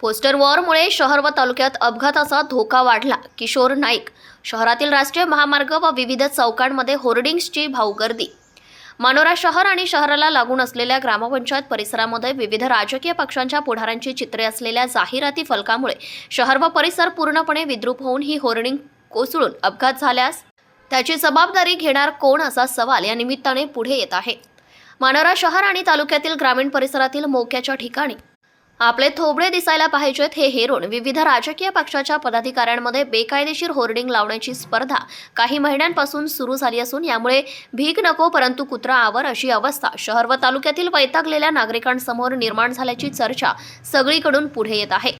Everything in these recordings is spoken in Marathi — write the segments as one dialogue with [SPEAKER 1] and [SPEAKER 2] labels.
[SPEAKER 1] पोस्टर वॉरमुळे शहर व तालुक्यात अपघाताचा धोका वाढला. किशोर नाईक शहरातील राष्ट्रीय महामार्ग व विविध चौकांमध्ये होर्डिंग्सची भाऊगर्दी मानोरा शहर आणि शहराला लागून असलेल्या ग्रामपंचायत परिसरामध्ये विविध राजकीय पक्षांच्या पुढाऱ्यांची चित्रे असलेल्या जाहिराती फलकामुळे शहर व परिसर पूर्णपणे विद्रूप होऊन ही होर्डिंग कोसळून अपघात झाल्यास त्याची जबाबदारी घेणार कोण असा सवाल या निमित्ताने पुढे येत आहे. मानोरा शहर आणि तालुक्यातील ग्रामीण परिसरातील मोक्याच्या ठिकाणी आपले थोबडे दिसायला पाहिजेत हे हेरून विविध राजकीय पक्षाच्या पदाधिकाऱ्यांमध्ये बेकायदेशीर होर्डिंग लावण्याची स्पर्धा काही महिन्यांपासून सुरू झाली असून यामुळे भीक नको परंतु कुत्रा आवर अशी अवस्था. शहर व तालुक्यातील वैतागलेल्या नागरिकांसमोर निर्माण झाल्याची चर्चा सगळीकडून पुढे येत आहे.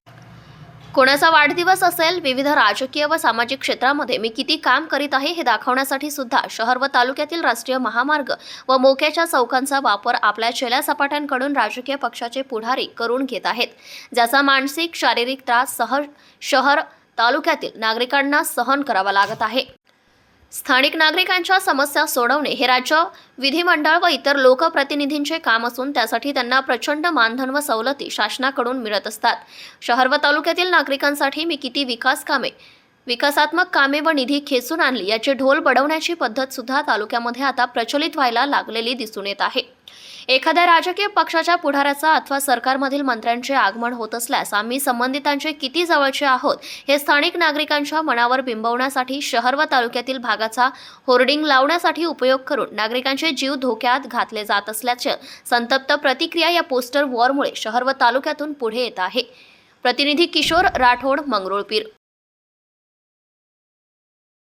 [SPEAKER 1] कोणाचा वाढदिवस असेल विविध राजकीय व सामाजिक क्षेत्रामध्ये मी किती काम करीत आहे हे दाखवण्यासाठी सुद्धा शहर व तालुक्यातील राष्ट्रीय महामार्ग व मोक्याच्या चौकांचा वापर आपल्या चेल्या सपाट्यांकडून राजकीय पक्षाचे पुढारी करून घेत आहेत. ज्याचा मानसिक शारीरिक त्रास सह शहर तालुक्यातील नागरिकांना सहन करावा लागत आहे. स्थानिक नागरिकांच्या समस्या सोडवणे हे राज्य विधिमंडळ व इतर लोकप्रतिनिधींचे काम असून त्यासाठी त्यांना प्रचंड मानधन व सवलती शासनाकडून मिळत असतात. शहर व तालुक्यातील नागरिकांसाठी मी किती विकास कामे विकासात्मक कामे व निधी खेचून आणली याचे ढोल बडवण्याची पद्धत सुद्धा तालुक्यामध्ये आता प्रचलित व्हायला लागलेली दिसून येत आहे. एखाद्या राजकीय पक्षाच्या पुढाऱ्याचा अथवा सरकारमधील मंत्र्यांचे आगमन होत असल्यास आम्ही संबंधितांचे किती जवळचे आहोत हे स्थानिक नागरिकांच्या मनावर बिंबवण्यासाठी शहर व तालुक्यातील भागाचा होर्डिंग लावण्यासाठी उपयोग करून नागरिकांचे जीव धोक्यात घातले जात असल्याचे संतप्त प्रतिक्रिया या पोस्टर वॉरमुळे शहर व तालुक्यातून पुढे येत आहे. प्रतिनिधी किशोर राठोड मंगरुळपीर.